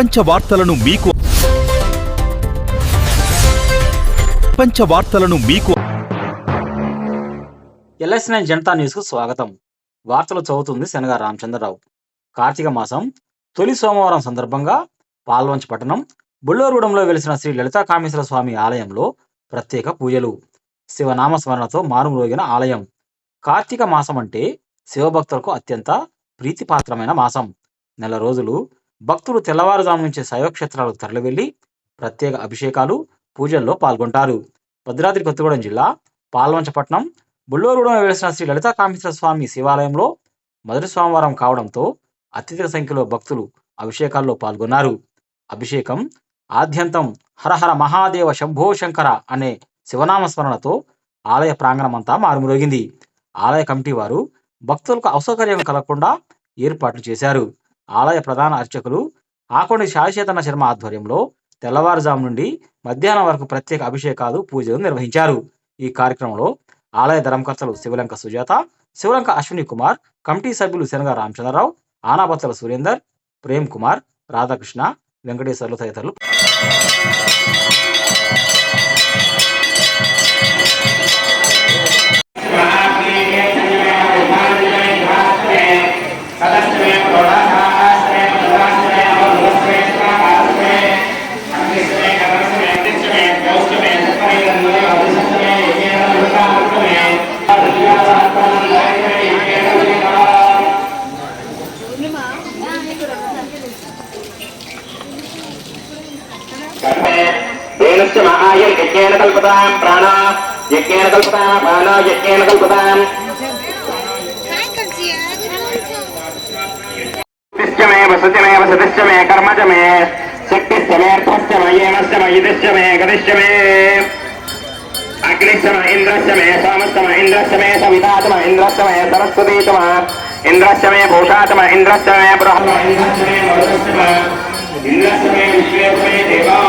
ప్రపంచ వార్తలను మీకు ప్రపంచ వార్తలను మీకు ఎల్ఎస్ నైన్ జనతా న్యూస్కు స్వాగతం. వార్తలు చదువుతుంది శనగ రామచంద్రరావు. కార్తీక మాసం తొలి సోమవారం సందర్భంగా పాల్వంచ పట్టణం బుಳ್ಳూరుగూడెంలో వెలిసిన శ్రీ లలితా కామేశ్వర స్వామి ఆలయంలో ప్రత్యేక పూజలు. శివనామ స్మరణతో మారుమ్రోగిన ఆలయం. కార్తీక మాసం అంటే శివభక్తులకు అత్యంత ప్రీతిపాత్రమైన మాసం. నెల రోజులు భక్తులు తెల్లవారుజాము నుంచి శైవక్షేత్రాలకు తరలివెళ్ళి ప్రత్యేక అభిషేకాలు పూజల్లో పాల్గొంటారు. భద్రాద్రి కొత్తగూడెం జిల్లా పాల్వంచపట్నం బుల్లూరుగూడెం వెలిసిన శ్రీ లలితా కామేశ్వర స్వామి శివాలయంలో మొదటి సోమవారం కావడంతో అత్యధిక సంఖ్యలో భక్తులు అభిషేకాల్లో పాల్గొన్నారు. అభిషేకం ఆద్యంతం హరహర మహాదేవ శంభో శంకర అనే శివనామ స్మరణతో ఆలయ ప్రాంగణమంతా మారుమ్రోగింది. ఆలయ కమిటీ వారు భక్తులకు అసౌకర్యం కలగకుండా ఏర్పాట్లు చేశారు. ఆలయ ప్రధాన అర్చకులు ఆకొండ శాశ్వతన శర్మ ఆధ్వర్యంలో తెల్లవారుజాము నుండి మధ్యాహ్నం వరకు ప్రత్యేక అభిషేకాలు పూజలు నిర్వహించారు. ఈ కార్యక్రమంలో ఆలయ ధర్మకర్తలు శివలంక సుజాత శివలంక అశ్విని కుమార్ కమిటీ సభ్యులు శనగ రామచంద్రరావు ఆనాబత్తల సురేందర్ ప్రేమ్ కుమార్ రాధాకృష్ణ వెంకటేశ్వర్లు తదితరులు वेणस्य महायज्ञेन कल्पतां प्राणा यज्ञेन कल्पतां यज्ञेन कल्पताम् तिश्च मे वसति मे वसतिश्च मे कर्म च मे मे सरस्वती च मे भूषा च मे इन्द्रश्च मे बृहत् इन्द्रश्च मे मरुतश्च मे इन्द्रश्च मे विश्वे मे देवा